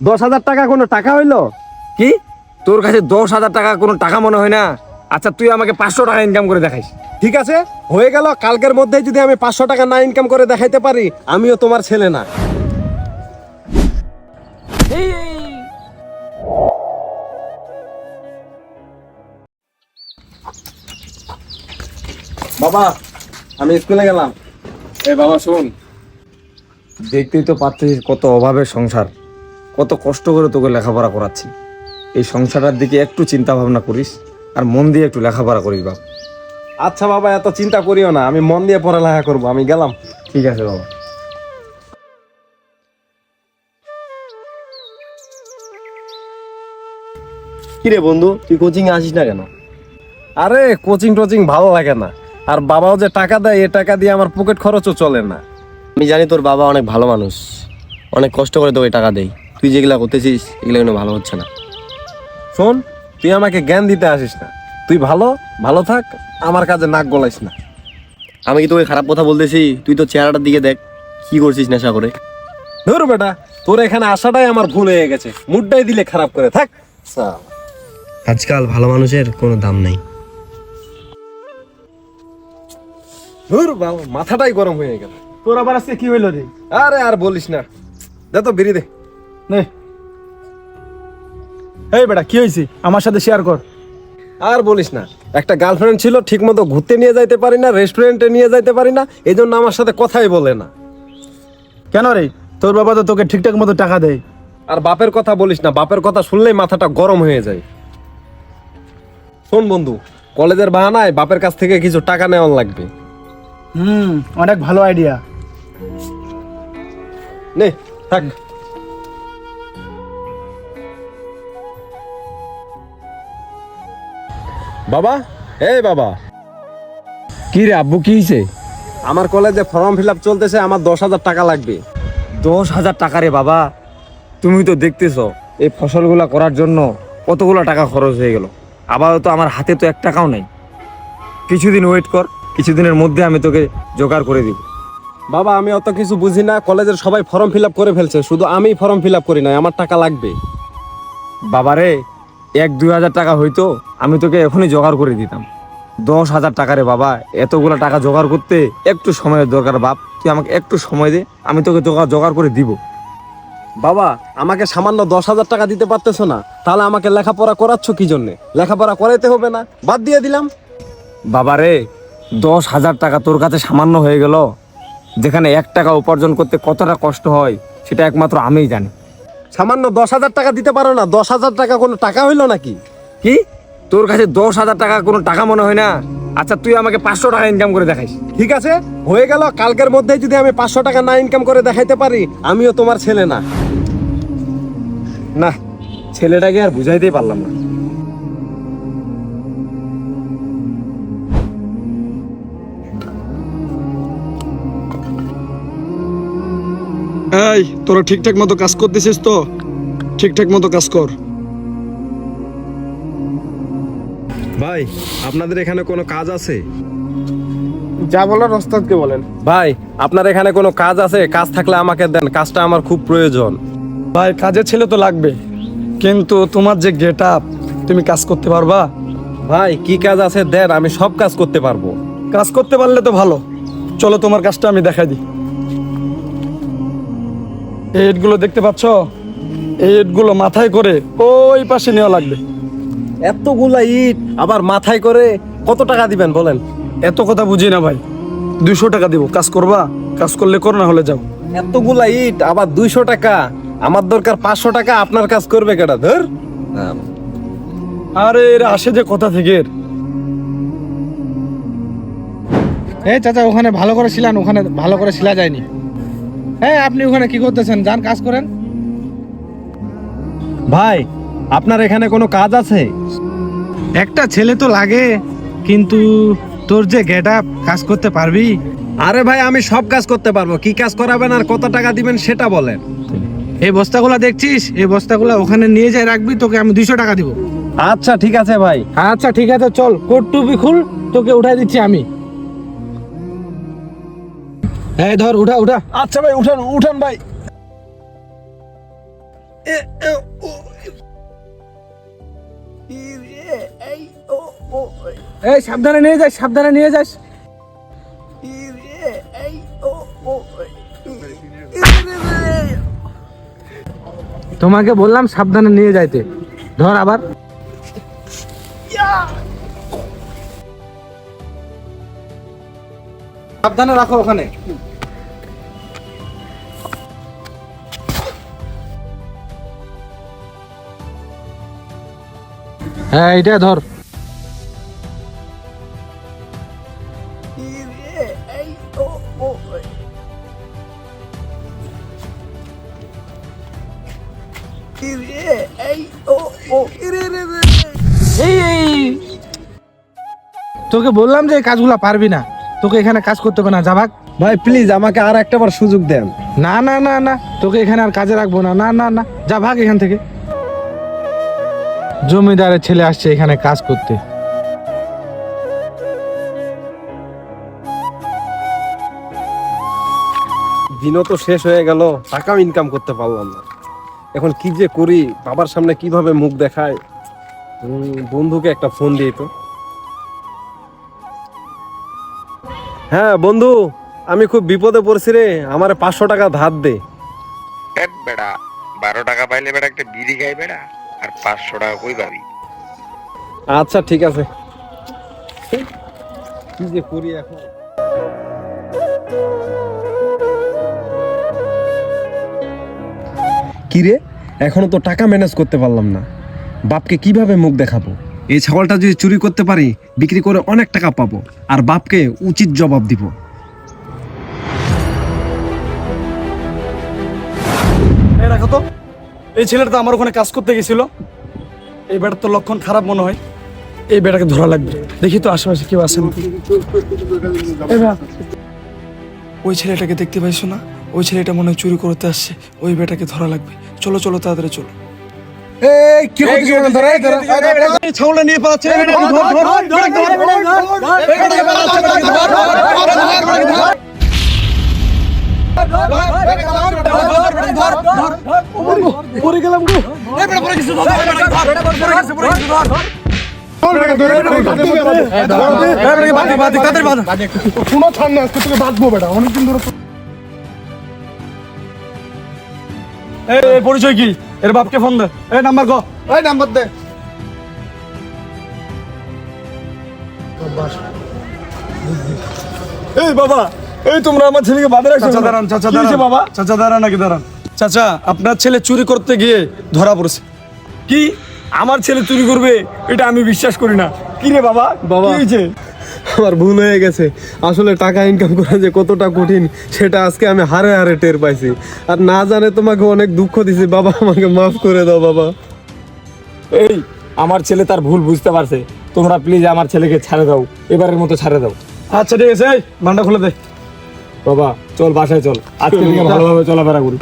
দশ হাজার টাকা কোনো টাকা হইল? কি? তোর কাছে দশ হাজার টাকা কোনো টাকা মনে হয় না? আচ্ছা তুই আমাকে পাঁচশো টাকা ইনকাম করে দেখাইস ঠিক আছে? হয়ে গেল কালকের মধ্যে যদি আমি পাঁচশো টাকা না ইনকাম করে দেখাইতে পারি আমিও তোমার ছেলে না। বাবা আমি স্কুলে গেলাম। এই বাবা শোন। দেখতেই তো পাচ্ছিস কত অভাবের সংসার। কত কষ্ট করে তোকে লেখাপড়া করাচ্ছি। এই সংসারের দিকে একটু চিন্তা ভাবনা করিস আর মন দিয়ে একটু লেখাপড়া করিস বাপ। আচ্ছা বাবা এত চিন্তা করিও না আমি মন দিয়ে পড়ালেখা করব আমি গেলাম। ঠিক আছে বাবা। কিরে বন্ধু তুই কোচিং এ আসিস না কেন? আরে কোচিং টোচিং ভালো লাগে না। আর বাবাও যে টাকা দেয় এ টাকা দিয়ে আমার পকেট খরচও চলে না। আমি জানি তোর বাবা অনেক ভালো মানুষ অনেক কষ্ট করে তোকে টাকা দেয়। তুই যেগুলা করতেছিস এগুলো কিন্তু ভালো হচ্ছে না। শোন তুই আমাকে জ্ঞান দিতে আসিস না। তুই ভালো ভালো থাক আমার কাজে নাক গলাইস না। আমি কি তোকে খারাপ কথা বলতেছি? তুই তো চেহারাটার দিকে দেখ কি করছিস নেশা করে। ধর বেটা তোর এখানে আসাটাই আমার ভুল হয়ে গেছে। মুডটাই দিলে খারাপ করে থাক। আজকাল ভালো মানুষের কোনো দাম নেই। ধুর বাবা মাথাটাই গরম হয়ে গেল। তোর আবার আজকে কি হইল রে? আরে আর বলিস না। দে তো বেরিয়ে দে। নে। এই বেটা কি হয়েছে? আমার সাথে শেয়ার কর। আর বলিস না একটা গার্লফ্রেন্ড ছিল ঠিক মতো ঘুরতে নিয়ে যাইতে পারি না রেস্টুরেন্টে নিয়ে যাইতে পারি না এই জন্য আমার সাথে কথাই বলে না। কেন রে? তোর বাবা তো তোকে ঠিকঠাক মতো টাকা দেয়। আর বাপের কথা বলিস না বাপের কথা শুনলেই মাথাটা গরম হয়ে যায়। শোন বন্ধু কলেজের বাহানায় বাপের কাছ থেকে কিছু টাকা নেওয়ার লাগবে। হুম অনেক ভালো আইডিয়া নে থাক। বাবা এই বাবা। কি রে আব্বু কি হয়েছে আমার কলেজে ফর্ম ফিল আপ চলতেছে আমার দশ হাজার টাকা লাগবে। দশ হাজার টাকা রে বাবা? তুমি তো দেখতেছো এই ফসলগুলা করার জন্য কতগুলো টাকা খরচ হয়ে গেল। আবার তো আমার হাতে তো এক টাকাও নাই। কিছুদিন ওয়েট কর কিছুদিনের মধ্যে আমি তোকে জোগাড় করে দিব। বাবা আমি অত কিছু বুঝি না কলেজের সবাই ফর্ম ফিল আপ করে ফেলছে শুধু আমি ফর্ম ফিল আপ করি নাই আমার টাকা লাগবে। বাবারে এক দুই হাজার টাকা হইতো আমি তোকে এখনই জোগাড় করে দিতাম। দশ হাজার টাকা রে বাবা এতগুলো টাকা জোগাড় করতে একটু সময়ের দরকার বাপ। তুই আমাকে একটু সময় দে আমি তোকে জোগাড় জোগাড় করে দিব। বাবা আমাকে সামান্য দশ হাজার টাকা দিতে পারতেছো না। তাহলে আমাকে লেখাপড়া করাচ্ছ কি জন্যে? লেখাপড়া করাইতে হবে না বাদ দিয়ে দিলাম। বাবা রে দশ হাজার টাকা তোর কাছে সামান্য হয়ে গেল। যেখানে এক টাকা উপার্জন করতে কতটা কষ্ট হয় সেটা একমাত্র আমিই জানি। সামান্য দশ হাজার টাকা দিতে পারো না দশ হাজার টাকা কোনো টাকা হইল নাকি? কি? তোর কাছে দশ হাজার টাকা কোনো টাকা মনে হয় না? আচ্ছা তুই আমাকে পাঁচশো টাকা ইনকাম করে দেখাইস ঠিক আছে হয়ে গেল কালকের মধ্যে যদি আমি পাঁচশো টাকা না ইনকাম করে দেখাইতে পারি আমিও তোমার ছেলে না। না ছেলেটাকে আর বুঝাইতেই পারলাম না। এই তোরা ঠিকঠাক মতো কাজ করতেছিস তো? ঠিকঠাক মতো কাজ কর। ভাই আপনাদের এখানে কোনো কাজ আছে? যা বলার ওস্তাদকে বলেন। ভাই আপনার এখানে কোনো কাজ আছে? কাজ থাকলে আমাকে দেন কাজটা আমার খুব প্রয়োজন। ভাই কাজের ছেলে তো লাগবে। কিন্তু তোমার যে গেট আপ তুমি কাজ করতে পারবা? ভাই কি কাজ আছে? দেন আমি সব কাজ করতে পারব। কাজ করতে পারলে তো ভালো। চলো তোমার কাজটা আমি দেখাই দিই। এই ইটগুলো দেখতে পাচ্ছ? এই ইটগুলো মাথায় করে ওই পাশে নেওয়া লাগবে। এতগুলা ইট আবার মাথায় করে কত টাকা দিবেন বলেন? এত কথা বুঝি না ভাই। দুশো টাকা দিব। কাজ করবা? কাজ করলে করো না হলে যাও। এতগুলা ইট আবার দুইশো টাকা? আমার দরকার পাঁচশো টাকা আপনার কাজ করবে কেটা ধর। আরে এরা আসে যে কথা থেকে। এর। এই চাচা ওখানে ভালো করে ছিলেন ওখানে ভালো করে ছিলা যায়নি। হ্যাঁ আপনি ওখানে কি করতেছেন? যান কাজ করেন। ভাই আপনার এখানে কোনো কাজ আছে? একটা ছেলে তো লাগে কিন্তু তোর যে গেট আপ কাজ করতে পারবি? আরে ভাই আমি সব কাজ করতে পারব। কি কাজ করাবেন আর কত টাকা দিবেন সেটা বলেন। এই বস্তাগুলো দেখছিস? এই বস্তাগুলো ওখানে নিয়ে যাই রাখবি তোকে আমি দুইশো টাকা দিব। আচ্ছা ঠিক আছে ভাই। আচ্ছা ঠিক আছে চল। কোট টুপি খুল তোকে উঠাই দিচ্ছি আমি। এই ধর উঠা উঠা। আচ্ছা ভাই উঠান উঠান ভাই। এই সাবধানে নিয়ে যাস সাবধানে নিয়ে যাস। তোমাকে বললাম সাবধানে নিয়ে যাইতে। ধর আবার। সাবধানে রাখো ওখানে। হ্যাঁ এটা ধর। তোকে বললাম যে এই কাজগুলা পারবি না। তোকে এখানে কাজ করতে হবে না যা ভাগ। ভাই প্লিজ আমাকে আর একটা বার সুযোগ দেন। না না না না। তোকে এখানে আর কাজে রাখব না। না না না। যা ভাগ এখান থেকে। জমিদারের ছেলে আসছে এখানে কাজ করতে। দিনও তো শেষ হয়ে গেল টাকাও ইনকাম করতে পারলাম না। এখন কি যে করি বাবার সামনে কীভাবে মুখ দেখায়? উম, বন্ধুকে একটা ফোন দিই তো। হ্যাঁ বন্ধু আমি খুব বিপদে পড়ছি রে আমার পাঁচশো টাকা ধার দে। বেড়া বারো টাকা পাইলে বেড়া একটা বিড়ি খাই বেড়া। আর পাঁচশো টাকা কই পাবি? আচ্ছা ঠিক আছে। কি যে করি এখন? কি রে? এখনও তো টাকা ম্যানেজ করতে পারলাম না। বাপকে কীভাবে মুখ দেখাবো? এই ছাগলটা যদি চুরি করতে পারি বিক্রি করে অনেক টাকা পাবো। আর বাপকে উচিত জবাব দিব। এই রাখো তো। এই ছেলেটা তো আমার ওখানে কাজ করতে গেছিল এই বেটার তো লক্ষণ খারাপ মনে হয় এই বেটাকে ধরা লাগবে দেখি তো আশেপাশে কেউ আসেন ওই ছেলেটাকে দেখতে পাইছো না ওই ছেলেটা মনে হয় চুরি করতে আসছে ওই বেটাকে ধরা লাগবে চলো চলো তাড়াতাড়ি চলো ছাগলটা নিয়ে এই এই পরিচয় কি এর বাপকে ফোন দে এই নাম্বার নাম্বার দে এই বাবা এই তোমরা আমার ছেলেকে বাধা রাখছো চাচা দাঁড়ান চাচা দাঁড়ান? বাবা? চাচা দাঁড়ান নাকি দাঁড়ান। চাচা আপনার ছেলে চুরি করতে গিয়ে ধরা পড়েছে। কি? আমার ছেলে চুরি করবে এটা আমি বিশ্বাস করি না। কি রে বাবা? বাবা। কি হয়েছে? আমার ভুল হয়ে গেছে। আসলে টাকা ইনকাম করা যে কতটা কঠিন সেটা আজকে আমি হারে হারে টের পাইছি। আর না জানে তোমাকে অনেক দুঃখ দিছি। বাবা আমাকে মাফ করে দাও বাবা। এই আমার ছেলে তার ভুল বুঝতে পারছে। তোমরা প্লিজ আমার ছেলেকে ছাড়ে দাও। এবারের মতো ছাড়ে দাও। আচ্ছা ঠিক আছে ভান্ডা খুলে দে। বাবা চল বাসায় চল। আজকে ভালোভাবে চলাফেরা করি।